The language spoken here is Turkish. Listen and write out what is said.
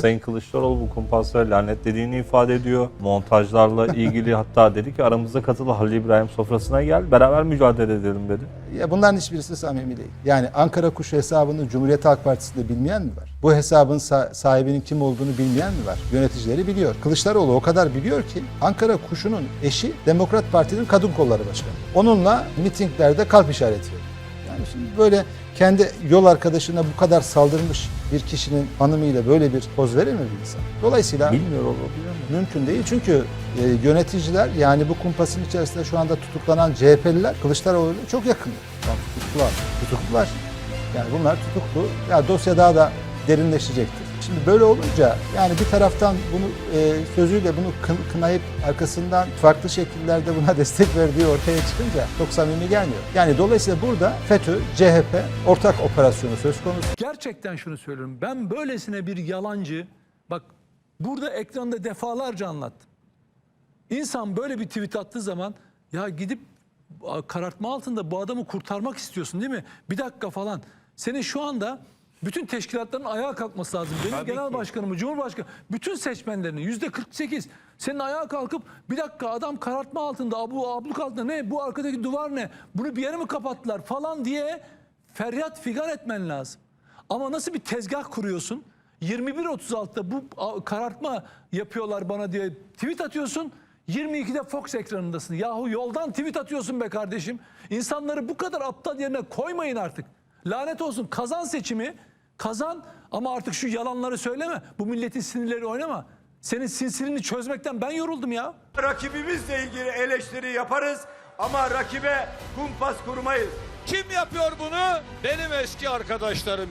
Sayın Kılıçdaroğlu bu kumpasları lanetlediğini ifade ediyor. Montajlarla ilgili hatta dedi ki aramıza katıl Halil İbrahim sofrasına gel beraber mücadele edelim dedi. Ya bunların hiçbirisi samimi değil. Yani Ankara Kuşu hesabını Cumhuriyet Halk Partisi'nde bilmeyen mi var? Bu hesabın sa- sahibinin kim olduğunu bilmeyen mi var? Yöneticileri biliyor. Kılıçdaroğlu o kadar biliyor ki Ankara Kuşu'nun eşi Demokrat Parti'nin kadın kolları başkanı. Onunla mitinglerde kalp işareti veriyor. Yani şimdi böyle kendi yol arkadaşına bu kadar saldırmış bir kişinin hanımıyla böyle bir poz verir mi bir insan? Dolayısıyla Bilmiyor olabilir? Mümkün değil çünkü e, yöneticiler yani bu kumpasın içerisinde şu anda tutuklanan CHP'liler Kılıçdaroğlu'yla çok yakın. Yani tutuklular. Tutuklular. Yani bunlar tutuklu. Ya dosya daha da derinleşecektir. Şimdi böyle olunca yani bir taraftan bunu e, sözüyle bunu kın- kınayıp arkasından farklı şekillerde buna destek verdiği ortaya çıkınca çok samimi gelmiyor. Yani dolayısıyla burada FETÖ, CHP ortak operasyonu söz konusu. Gerçekten şunu söylüyorum. Ben böylesine bir yalancı, bak burada ekranda defalarca anlattım. İnsan böyle bir tweet attığı zaman ya gidip karartma altında bu adamı kurtarmak istiyorsun değil mi? Bir dakika falan. Senin şu anda bütün teşkilatların ayağa kalkması lazım. Benim genel başkanımı, cumhurbaşkanı, bütün seçmenlerinin yüzde 48 senin ayağa kalkıp bir dakika adam karartma altında, bu abluk altında ne, bu arkadaki duvar ne, bunu bir yere mi kapattılar falan diye feryat figan etmen lazım. Ama nasıl bir tezgah kuruyorsun? 21.36'da bu karartma yapıyorlar bana diye tweet atıyorsun. 22'de Fox ekranındasın. Yahu yoldan tweet atıyorsun be kardeşim. İnsanları bu kadar aptal yerine koymayın artık. Lanet olsun kazan seçimi. Kazan ama artık şu yalanları söyleme. Bu milletin sinirleri oynama. Senin sinsirini çözmekten ben yoruldum ya. Rakibimizle ilgili eleştiri yaparız ama rakibe kumpas kurmayız. Kim yapıyor bunu? Benim eski arkadaşlarım